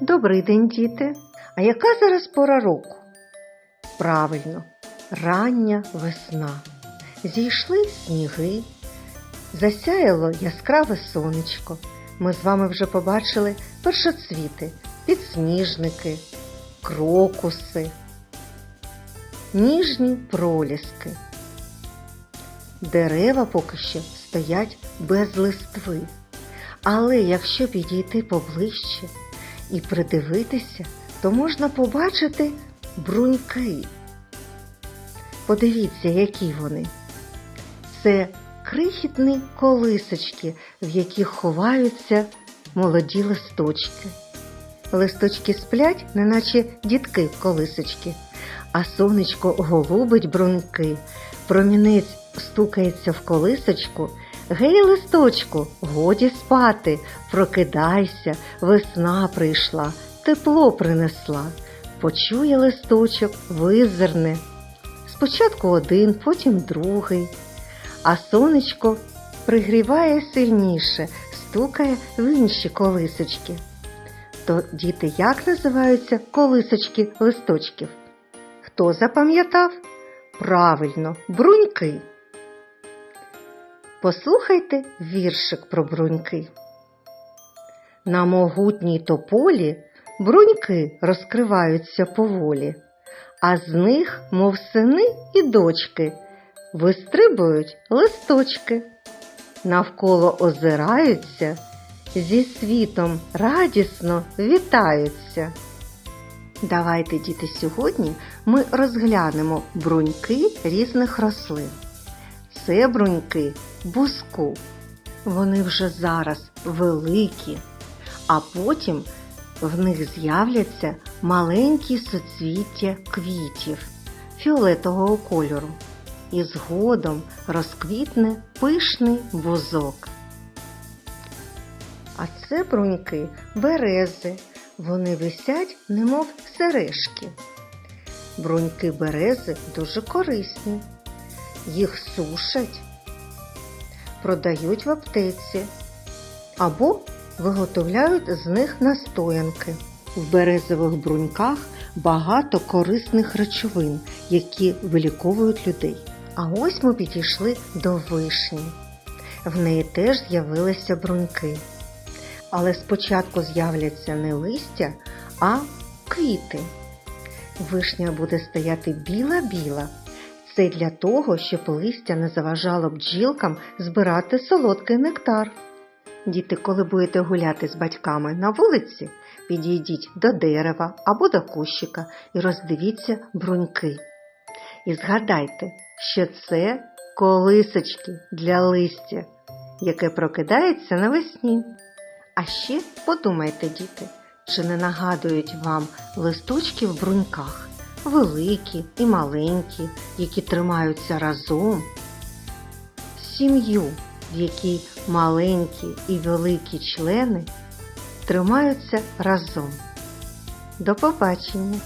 Добрий день, діти. А яка зараз пора року? Правильно, рання весна. Зійшли сніги, засяяло яскраве сонечко. Ми з вами вже побачили першоцвіти, підсніжники, крокуси, ніжні проліски. Дерева поки що стоять без листви. Але якщо підійти поближче і придивитися, то можна побачити бруньки. Подивіться, які вони. Це крихітні колисочки, в яких ховаються молоді листочки. Листочки сплять, неначе дітки колисочки, а сонечко голубить бруньки, промінець стукається в колисочку. Гей, листочку, годі спати, прокидайся, весна прийшла, тепло принесла. Почує листочок, визирне. Спочатку один, потім другий, а сонечко пригріває сильніше, стукає в інші колисочки. То діти як називаються колисочки листочків? Хто запам'ятав? Правильно, бруньки. Послухайте віршик про бруньки. На могутній тополі бруньки розкриваються поволі, а з них, мов сини і дочки, вистрибують листочки, навколо озираються, зі світом радісно вітаються. Давайте, діти, сьогодні ми розглянемо бруньки різних рослин. Це бруньки буску. Вони вже зараз великі, а потім в них з'являться маленькі соцвіття квітів фіолетового кольору. І згодом розквітне пишний бузок. А це бруньки берези. Вони висять, немов сережки. Бруньки берези дуже корисні. Їх сушать, продають в аптеці або виготовляють з них настоянки. В березових бруньках багато корисних речовин, які виліковують людей. А ось ми підійшли до вишні. В неї теж з'явилися бруньки. Але спочатку з'являться не листя, а квіти. Вишня буде стояти біла-біла. Це для того, щоб листя не заважало бджілкам збирати солодкий нектар. Діти, коли будете гуляти з батьками на вулиці, підійдіть до дерева або до кущика і роздивіться бруньки. І згадайте, що це колисочки для листя, яке прокидається навесні. А ще подумайте, діти, чи не нагадують вам листочки в бруньках, великі і маленькі, які тримаються разом, сім'ю, в якій маленькі і великі члени тримаються разом. До побачення!